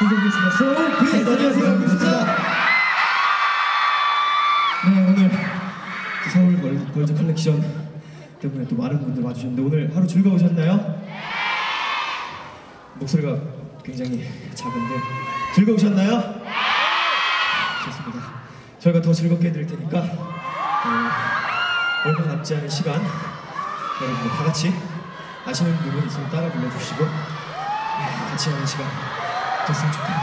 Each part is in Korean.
인사드리겠습니다. 소울 비 네, 안녕하세요, 비스입니다. 네, 오늘 그 서울 월- 월드 컬렉션 때문에 또 많은 분들 와주셨는데 오늘 하루 즐거우셨나요? 목소리가 굉장히 작은데 즐거우셨나요? 좋습니다. 저희가 더 즐겁게 해드릴 테니까 어, 얼마 남지 않은 시간 여러분들 다 같이 아시는 부분 있으면 따라 불러주시고 네, 같이 하는 시간 됐으면 좋겠네요.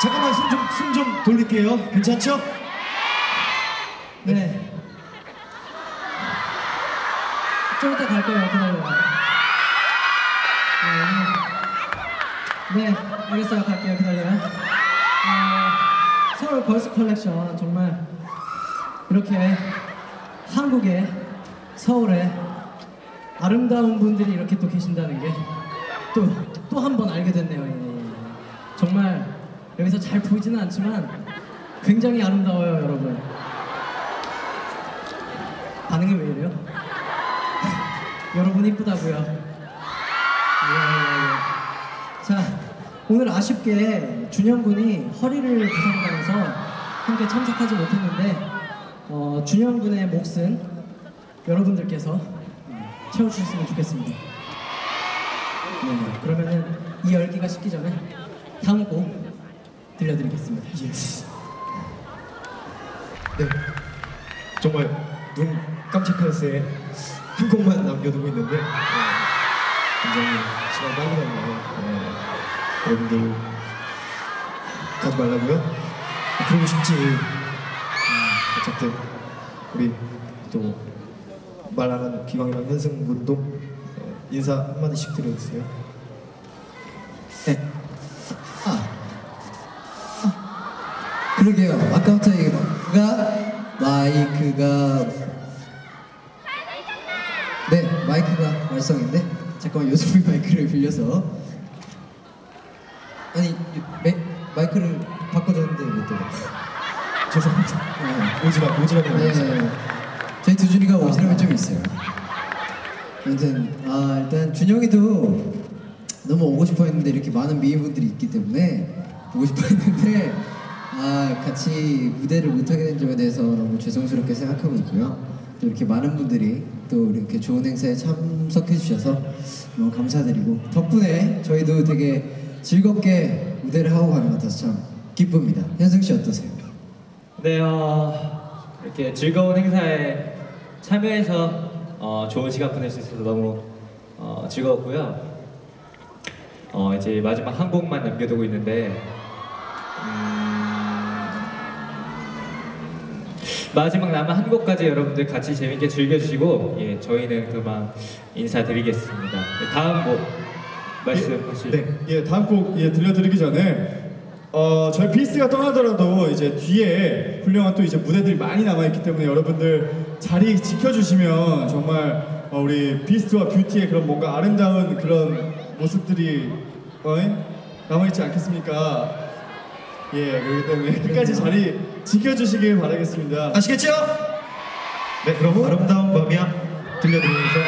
잠깐만 숨 좀 숨 좀 돌릴게요. 괜찮죠? 네. 좀 이따 갈 거예요. 기다려요. 네, 네, 알겠어요. 갈게요. 기다려요. 어, 서울 걸스 컬렉션 정말 이렇게 한국에 서울에 아름다운 분들이 이렇게 또 계신다는 게 또 또 한 번 알게 됐네요. 정말 여기서 잘 보이지는 않지만 굉장히 아름다워요, 여러분. 반응이 왜 이래요? 여러분 이쁘다고요. 예, 예, 예. 자, 오늘 아쉽게 준영 군이 허리를 부상당해서 함께 참석하지 못했는데 어, 준영 군의 몫은 여러분들께서 채워주셨으면 좋겠습니다. 네, 그러면은 이 열기가 식기 전에 다음 곡 들려드리겠습니다. 예스. 네. 정말 눈 깜짝할 새에 한 곡만 남겨두고 있는데 네. 굉장히 시간 빨리 갔네요. 네. 여러분들 가지 말라고요? 그러고 싶지. 음, 어쨌든 우리 또 말하는 기광이랑 현승 분도 네, 인사 한 마디씩 드려주세요. 네. 그러게요. 아까부터 얘기가 마이크가 네 마이크가 말썽인데 잠깐만 요즘 마이크를 빌려서 아니 매, 마이크를 바꿔줬는데 왜 또? 죄송합니다. 네. 오지랖 오지랖이 네. 저희 두준이가 오지랖이 좀 있어요. 아무튼 아 일단 준영이도 너무 오고 싶어 했는데 이렇게 많은 미인분들이 있기 때문에 오고 싶어 했는데 아 같이 무대를 못하게 된 점에 대해서 너무 죄송스럽게 생각하고 있고요. 또 이렇게 많은 분들이 또 이렇게 좋은 행사에 참석해 주셔서 너무 감사드리고 덕분에 저희도 되게 즐겁게 무대를 하고 가는 것 같아서 참 기쁩니다. 현승 씨 어떠세요? 네, 어, 이렇게 즐거운 행사에 참여해서 어, 좋은 시간 보낼 수 있어서 너무 어, 즐거웠고요. 어, 이제 마지막 한 곡만 남겨두고 있는데 음, 마지막 남은 한 곡까지 여러분들 같이 재밌게 즐겨주시고 예, 저희는 그만 인사드리겠습니다. 네, 다음 곡 말씀하실 네, 예, 다음 곡 예, 들려드리기 전에 어, 저희 비스트가 떠나더라도 이제 뒤에 훌륭한 또 이제 무대들이 많이 남아있기 때문에 여러분들 자리 지켜주시면 정말 어, 우리 비스트와 뷰티의 그런 뭔가 아름다운 그런 모습들이 어, 남아있지 않겠습니까? 예, 그렇기 때문에 끝까지 자리 지켜주시길 바라겠습니다. 아시겠죠? 네, 그럼 아름다운 밤이야 들려드리면서